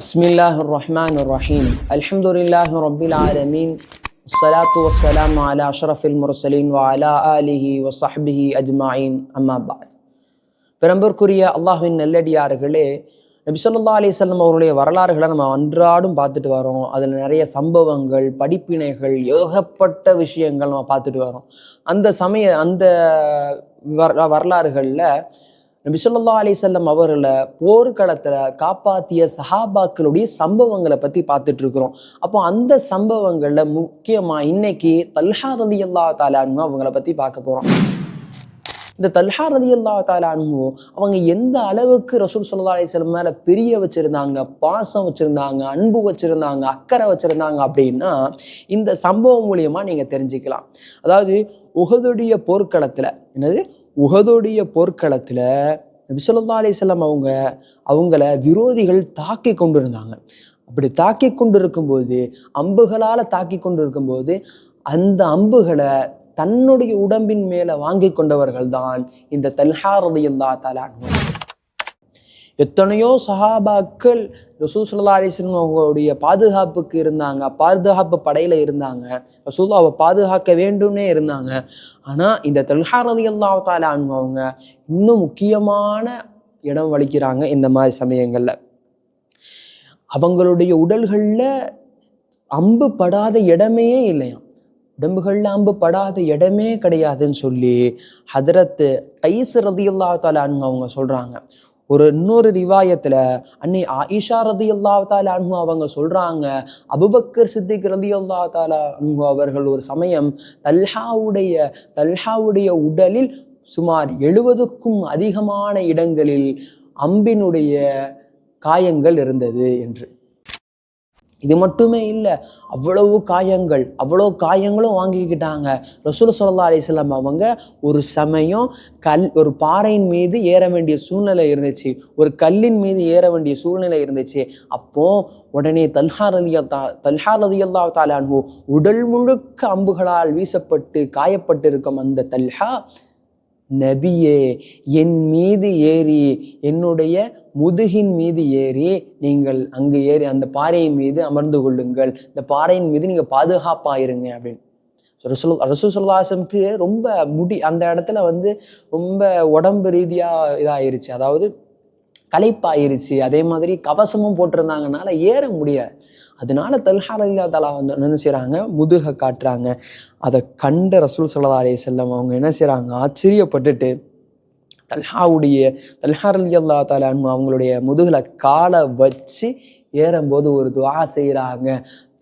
بسم الله الرحمن الرحيم الحمد لله رب العالمين الصلاة والسلام على أشرف المرسلين وعلى آله وصحبه أجمعين أما بعد பெரம்பூர்க்குரிய அல்லாஹ்வின் நல்லடியார்களே நபி ஸல்லல்லாஹு அலைஹி வஸல்லம் அவருடைய வரலாறுகளை நம்ம அன்றாடும் பார்த்துட்டு வரோம் அதில் நிறைய சம்பவங்கள் படிப்பினைகள் ஏகப்பட்ட விஷயங்கள் நம்ம பார்த்துட்டு வரோம் அந்த சமய அந்த வர வரலாறுகளில் நபி சொல்லா அலிசல்லம் அவர்களை போர்க்களத்தில் காப்பாற்றிய சஹாபாக்களுடைய சம்பவங்களை பற்றி பார்த்துட்டு இருக்கிறோம். அப்போ அந்த சம்பவங்களில் முக்கியமாக இன்னைக்கு தல்ஹா ரதி அல்லா தாலான்னு அவங்கள பற்றி பார்க்க போகிறோம் இந்த தல்ஹா ரதி அல்லா தாலானு அவங்க எந்த அளவுக்கு ரசூல் சொல்லா அலிஸ்லம் மேலே பிரிய வச்சுருந்தாங்க பாசம் வச்சிருந்தாங்க அன்பு வச்சிருந்தாங்க அக்கறை வச்சிருந்தாங்க அப்படின்னா இந்த சம்பவம் மூலியமாக நீங்கள் தெரிஞ்சுக்கலாம். அதாவது உகதுடைய போர்க்களத்தில் என்னது? உகதோடைய போர்க்களத்தில் நபிசல்லா அலிஸ்லாம் அவங்க அவங்கள விரோதிகள் தாக்கி கொண்டு இருந்தாங்க அப்படி தாக்கி கொண்டு இருக்கும்போது அம்புகளால் தாக்கி கொண்டு இருக்கும்போது அந்த அம்புகளை தன்னுடைய உடம்பின் மேலே வாங்கி கொண்டவர்கள் தான் இந்த தல்ஹா தலான் எத்தனையோ சஹாபாக்கள் ரசூசுல்லா அலிஸ்லம் அவங்களுடைய பாதுகாப்புக்கு இருந்தாங்க. பாதுகாப்பு படையில் இருந்தாங்க. ரசூல்லாவை பாதுகாக்க வேண்டும்னே இருந்தாங்க. ஆனால் இந்த தல்ஹா ரதியுல்லா தாலான் அவங்க இன்னும் முக்கியமான இடம் வலிக்கிறாங்க இந்த மாதிரி சமயங்களில். அவங்களுடைய உடல்களில் அம்பு படாத இடமே இல்லையாம். உடம்புகளில் அம்பு படாத இடமே கிடையாதுன்னு சொல்லி ஹதரத்து கைஸ் ரதியுல்லா தாலான்னு அவங்க சொல்கிறாங்க ஒரு இன்னொரு ரிவாயத்தில் அன்னை ஆயிஷா ரதி அல்லா தாலா அன்ஹு அவங்க சொல்கிறாங்க அபுபக்கர் சித்திக் ரதி அல்லா தாலா அன்ஹு அவர்கள் ஒரு சமயம் தல்ஹாவுடைய தல்ஹாவுடைய உடலில் சுமார் எழுபதுக்கும் அதிகமான இடங்களில் அம்பினுடைய காயங்கள் இருந்தது என்று. இது மட்டுமே இல்லை அவ்வளவு காயங்கள் அவ்வளோ காயங்களும் வாங்கிக்கிட்டாங்க. ரசூல் சொல்லா அலிஸ்லாம் அவங்க ஒரு சமயம் கல் ஒரு பாறையின் மீது ஏற வேண்டிய சூழ்நிலை இருந்துச்சு. ஒரு கல்லின் மீது ஏற வேண்டிய சூழ்நிலை இருந்துச்சு. அப்போது உடனே தல்ஹா ரதியா தல்ஹா ரதியல்லா தாலானு உடல் முழுக்க அம்புகளால் வீசப்பட்டு காயப்பட்டிருக்கும் அந்த தல்ஹா நபியே என் மீது ஏறி என்னுடைய முதுகின் மீது ஏறி நீங்கள் அங்கு ஏறி அந்த பாறையின் மீது அமர்ந்து கொள்ளுங்கள். இந்த பாறையின் மீது நீங்கள் பாதுகாப்பாயிருங்க அப்படின்னு. ரசூல் ரசூசல்லாசம்க்கு ரொம்ப முடி அந்த இடத்துல வந்து ரொம்ப உடம்பு ரீதியாக இதாகிருச்சு அதாவது களைப்பாயிருச்சு. அதே மாதிரி கவசமும் போட்டிருந்தாங்கனால ஏற முடியாது அதனால தல்ஹார் இல்லா தலா வந்து என்ன செய்கிறாங்க முதுகை காட்டுறாங்க. அதை கண்ட ரசூல் சல்லா அலைய செல்லம் அவங்க என்ன செய்கிறாங்க ஆச்சரியப்பட்டுட்டு தல்ஹாவுடைய தல்ஹார் அலி அல்லா தாலா அவங்களுடைய முதுகில் காலை வச்சு ஏறும்போது ஒரு துவா செய்கிறாங்க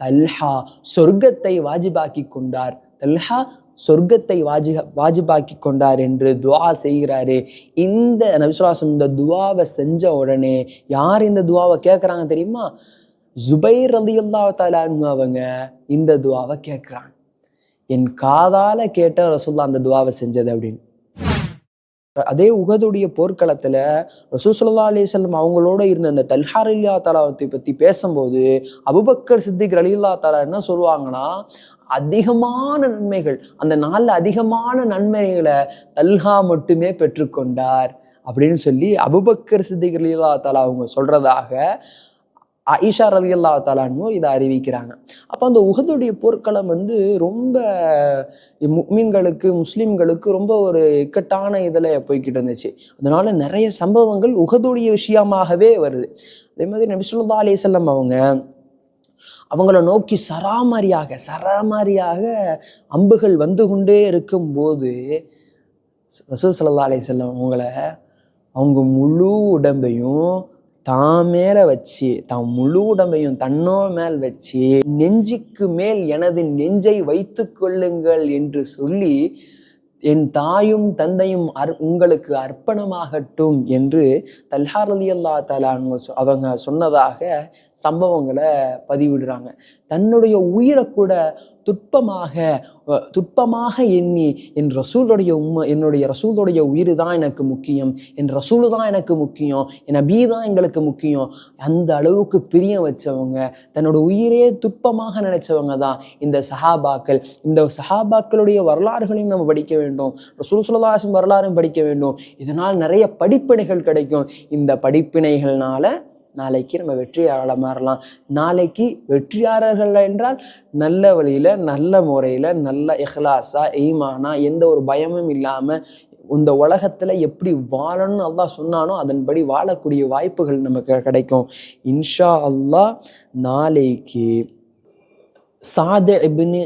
தல்ஹா சொர்க்கத்தை வாஜிபாக்கி கொண்டார். தல்ஹா சொர்க்கத்தை வாஜி வாஜிபாக்கி கொண்டார் என்று துவா செய்கிறாரு. இந்த நபிசுலாசம் இந்த துவாவை செஞ்ச உடனே யார் இந்த துவாவை கேட்குறாங்க தெரியுமா? ஜுபைர் அலி அல்லா தாலான்னு அவங்க இந்த துவாவை கேட்குறான் என் காதால கேட்ட ரசூல்லா அந்த துவாவை செஞ்சது அப்படின்னு. அதே உகதுடைய போர்க்களத்துல ரசூல் சல்லா அலிசல்லம் அவங்களோட இருந்த அந்த தல்ஹார் இல்லா தாலாவத்தை பத்தி பேசும்போது அபுபக்கர் சித்திக் அலில்லா தாலா என்ன சொல்லுவாங்கன்னா அதிகமான நன்மைகள் அந்த நாளில் அதிகமான நன்மைகளை தல்ஹா மட்டுமே பெற்றுக்கொண்டார் அப்படின்னு சொல்லி அபுபக்கர் சித்திக் அலில்லா தாலா அவங்க சொல்றதாக ஐஷா ரவி அல்லா தாலான்னு இதை அறிவிக்கிறாங்க. அப்போ அந்த உகதுடைய போர்க்களம் வந்து ரொம்ப மீன்களுக்கு முஸ்லீம்களுக்கு ரொம்ப ஒரு இக்கட்டான இதில் போய்கிட்டு இருந்துச்சு. அதனால நிறைய சம்பவங்கள் உகதுடைய விஷயமாகவே வருது. அதே மாதிரி நபிசுல்லா அலிசல்லம் அவங்க அவங்கள நோக்கி சராமாரியாக சராமாரியாக அம்புகள் வந்து கொண்டே இருக்கும்போது ரசூல் சல்லா அலிசல்லம் அவங்கள அவங்க முழு உடம்பையும் தான் மேலே வச்சு தான் முழு உடம்பையும் தன்னோ மேல் வச்சு நெஞ்சுக்கு மேல் எனது நெஞ்சை வைத்து கொள்ளுங்கள் என்று சொல்லி என் தாயும் தந்தையும் அர் உங்களுக்கு அர்ப்பணமாகட்டும் என்று தல்ஹார் அலி அல்லா தலான் அவங்க சொன்னதாக சம்பவங்களை பதிவிடுறாங்க. தன்னுடைய உயிரை கூட துட்பமாக துட்பமாக எண்ணி என் ரசூலுடைய உண்மை என்னுடைய ரசூலுடைய உயிர் தான் எனக்கு முக்கியம். என் ரசூலு தான் எனக்கு முக்கியம். என் அபி தான் எங்களுக்கு முக்கியம். அந்த அளவுக்கு பிரியம் வச்சவங்க தன்னோட உயிரே துப்பமாக நினைச்சவங்க தான் இந்த சஹாபாக்கள். இந்த சஹாபாக்களுடைய வரலாறுகளையும் நம்ம படிக்க வேண்டும். ரசூல் சுல்லாசம் வரலாறும் படிக்க வேண்டும். இதனால் நிறைய படிப்பினைகள் கிடைக்கும். இந்த படிப்பினைகள்னால நாளைக்கு நம்ம வெற்றியாளர் மாறலாம். நாளைக்கு வெற்றியாளர்கள் என்றால் நல்ல வழியில் நல்ல முறையில் நல்ல இஹ்லாஸா ஈமானா எந்த ஒரு பயமும் இல்லாமல் இந்த உலகத்தில் எப்படி வாழணும்னு அல்லா சொன்னானோ அதன்படி வாழக்கூடிய வாய்ப்புகள் நமக்கு கிடைக்கும். இன்ஷா அல்லாஹ் நாளைக்கு சாத இப்னு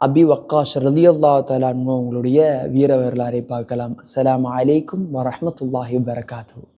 அபி வக்காஷ் ரலியல்லா தலான்மோ உங்களுடைய வீர வரலாறை பார்க்கலாம். அஸ்ஸலாமு அலைக்கும் வரமத்துல்லாஹி வரகாத்து